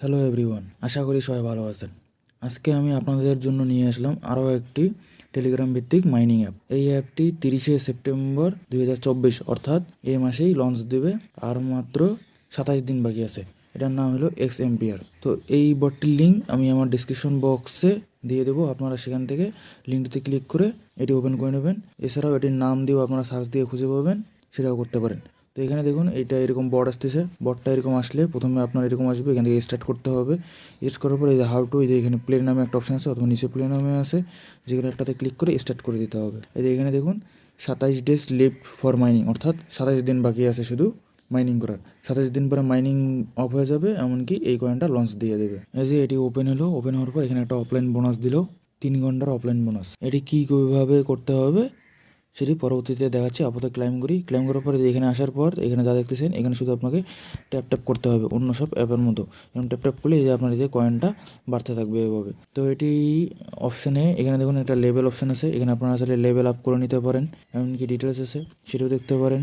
Hello everyone আশা করি সবাই ভালো আছেন। আজকে আমি আপনাদের জন্য নিয়ে আসলাম আরও একটি টেলিগ্রাম ভিত্তিক মাইনিং অ্যাপ এই অ্যাপটি তিরিশে সেপ্টেম্বর দুই হাজার চব্বিশ, অর্থাৎ এই মাসেই লঞ্চ দেবে, আর মাত্র সাতাশ দিন বাকি আছে। এটার নাম হলো এক্স এমপিআর তো এই বটটির লিঙ্ক আমি আমার ডিসক্রিপশন বক্সে দিয়ে দেবো, আপনারা সেখান থেকে লিঙ্কটিতে ক্লিক করে এটি ওপেন করে নেবেন। এছাড়াও এটির নাম দিয়েও আপনারা সার্চ দিয়ে খুঁজে পাবেন, সেটাও করতে পারেন। তো এখানে দেখুন এটা এরকম বট আসতেছে। বটটা এরকম আসলে প্রথমে আপনার এরকম আসবে, এখান থেকে স্টার্ট করতে হবে। স্টার্ট করার পরে এই যে হাউ টু এই যে এখানে প্লে নামে একটা অপশন আছে অথবা নিচে প্লে নামে আছে, যেখানে একটাতে ক্লিক করে স্টার্ট করে দিতে হবে। এই যে এখানে দেখুন, সাতাইশ ডেজ লিফট ফর মাইনিং অর্থাৎ সাতাইশ দিন বাকি আছে শুধু মাইনিং করার। সাতাশ দিন পরে মাইনিং অফ হয়ে যাবে, এমনকি এই কয়েনটা লঞ্চ দিয়ে দেবে। এই যে এটি ওপেন হলো ওপেন হওয়ার পর এখানে একটা অফলাইন বোনাস দিল, তিন ঘণ্টার অফলাইন বোনাস এটি কী কীভাবে করতে হবে? সেটি পরবর্তীতে দেখাচ্ছে আপাতত ক্লাইম করি। ক্লাইম করার পরে এখানে আসার পর এখানে যা দেখতেছেন, এখানে শুধু আপনাকে ট্যাপ ট্যাপ করতে হবে অন্য সব অ্যাপের মতো। এবং ট্যাপ ট্যাপ করলে এই যে আপনার এই কয়েনটা বাড়তে থাকবে এভাবে। তো এটি অপশানে এখানে দেখুন একটা লেভেল অপশান আছে। এখানে আপনারা আসলে লেভেল আপ করে নিতে পারেন, এমনকি ডিটেলস আছে, সেটাও দেখতে পারেন।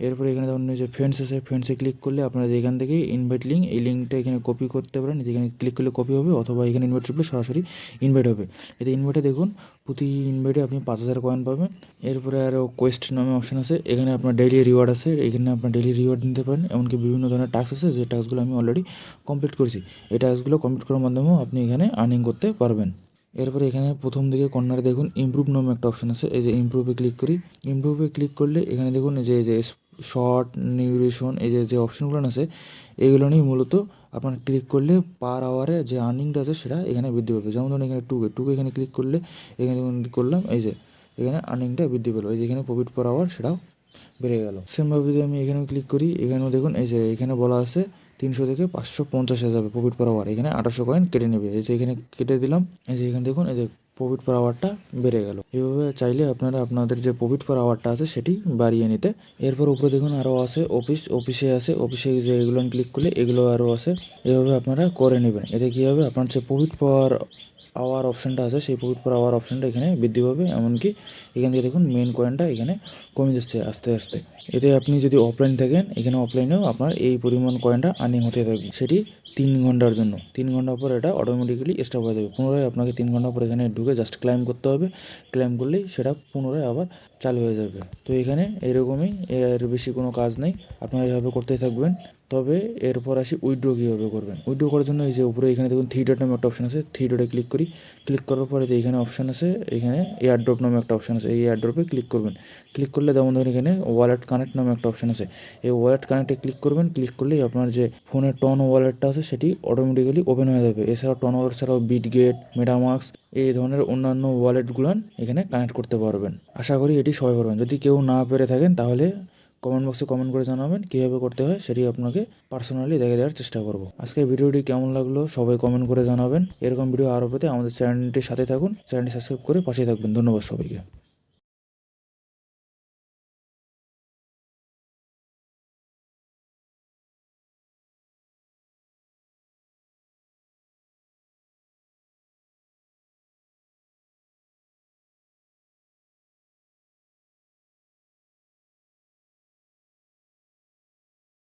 এরপরে এখানে ধরুন যে ফ্রেন্ডস আছে ফ্রেন্ডসে ক্লিক করলে আপনারা এখান থেকে ইনভাইট লিঙ্ক এই লিঙ্কটা এখানে কপি করতে পারেন। এখানে ক্লিক করলে কপি হবে অথবা এখানে ইনভাইট টিপলে সরাসরি ইনভাইট হবে। এতে ইনভাইটে দেখুন, প্রতি ইনভাইটে আপনি পাঁচ হাজার কয়েন পাবেন। এরপরে আরও কোয়েস্ট নামে অপশন আছে। এখানে আপনার ডেইলি রিওয়ার্ড আছে। এখানে আপনার ডেইলি রিওয়ার্ড নিতে পারেন। এমনকি বিভিন্ন ধরনের টাস্ক আছে। যে টাস্কগুলো আমি অলরেডি কমপ্লিট করেছি। এই টাস্কগুলো কমপ্লিট করার মাধ্যমেও আপনি এখানে আর্নিং করতে পারবেন। এরপরে এখানে প্রথম দিকে কর্নারে দেখুন ইমপ্রুভ নামে একটা অপশন আছে। এই যে ইমপ্রুভে ক্লিক করি। ইমপ্রুভে ক্লিক করলে এখানে দেখুন যে শর্ট নিউরেশন এই যে অপশনগুলো আছে, এগুলো নিয়ে মূলত আপনার ক্লিক করলে পার আওয়ারে যে আর্নিংটা আছে, সেটা এখানে বৃদ্ধি পাবে। যেমন ধরুন, এখানে টুকে টুকে এখানে ক্লিক করলে, এখানে করলাম, এই যে, এখানে আর্নিংটা বৃদ্ধি পেল, এই যে, এখানে প্রফিট পার আওয়ার সেটাও বেড়ে গেল। সেমভাবে যদি আমি এখানেও ক্লিক করি, এখানেও দেখুন, এই যে, এখানে বলা আছে তিনশো থেকে পাঁচশো পঞ্চাশ হাজার প্রফিট পার আওয়ার এখানে আঠাশশো কয়েন কেটে নেবে। এই যে, এখানে কেটে দিলাম, এই যে, এখানে দেখুন, এই যে প্রফিট পার আওয়ারটা বেড়ে গেল। এভাবে চাইলে আপনারা আপনাদের যে প্রফিট পার আওয়ারটা আছে সেটি বাড়িয়ে নিতে। এরপর উপরে দেখুন আরও আছে অফিস অফিসে আছে অফিসে যে এগুলো ক্লিক করলে এগুলো আরও আছে। এভাবে আপনারা করে নেবেন। এতে কী হবে? আপনার যে প্রফিট পাওয়ার আওয়ার অপশানটা আছে, সেই প্রফিট পর আওয়ার অপশানটা এখানে বৃদ্ধি পাবে। এমনকি এখান থেকে দেখুন মেন কয়েনটা এখানে কমে যাচ্ছে আস্তে আস্তে। এতে আপনি যদি অফলাইন থাকেন, এখানে অফলাইনেও আপনার এই পরিমাণ কয়েনটা আর্নিং হতে থাকবে। সেটি তিন ঘণ্টার জন্য। তিন ঘণ্টা পর এটা অটোমেটিক্যালি স্টপ হয়ে যাবে। পুনরায় আপনাকে তিন ঘণ্টা পর এখানে ঢুকে জাস্ট ক্লাইম করতে হবে। ক্লাইম করলেই সেটা পুনরায় আবার চালু হয়ে যাবে। তো এখানে এরকমই, এর বেশি কোনো কাজ নেই। আপনারা এভাবে করতেই থাকবেন। তবে এরপর আসি উইড্রো কীভাবে করবেন? উইড্রো করার জন্য এই যে উপরে এখানে দেখুন থ্রি ডট নামে একটা অপশন আছে। থ্রি ডটে ক্লিক করি। ক্লিক করার পরে যে এখানে অপশান আছে, এখানে এয়ার ড্রপ নামে একটা অপশান আছে। এই এয়ার ড্রপে ক্লিক করবেন। ক্লিক করলে যেমন ধরুন এখানে ওয়ালেট কানেক্ট নামে একটা অপশান আছে। এই ওয়ালেট কানেক্টে ক্লিক করবেন। ক্লিক করলেই আপনার যে ফোনের টন ওয়ালেটটা আছে, সেটি অটোমেটিক্যালি ওপেন হয়ে যাবে। এছাড়াও টন ওয়ালেট ছাড়াও বিটগেট মেটামাক্স এই ধরনের অন্যান্য ওয়ালেটগুলো এখানে কানেক্ট করতে পারবেন। আশা করি এটি সবাই পারবেন। যদি কেউ না পেরে থাকেন, তাহলে কমেন্ট বক্সে কমেন্ট করে জানাবেন, কীভাবে করতে হয় সেটি আপনাকে পার্সোনালি দেখে দেওয়ার চেষ্টা করব। আজকে ভিডিওটি কেমন লাগল সবাই কমেন্ট করে জানাবেন। এরকম ভিডিও আরও পেতে আমাদের চ্যানেলটির সাথে থাকুন। চ্যানেলটি সাবস্ক্রাইব করে পাশে থাকবেন। ধন্যবাদ সবাইকে।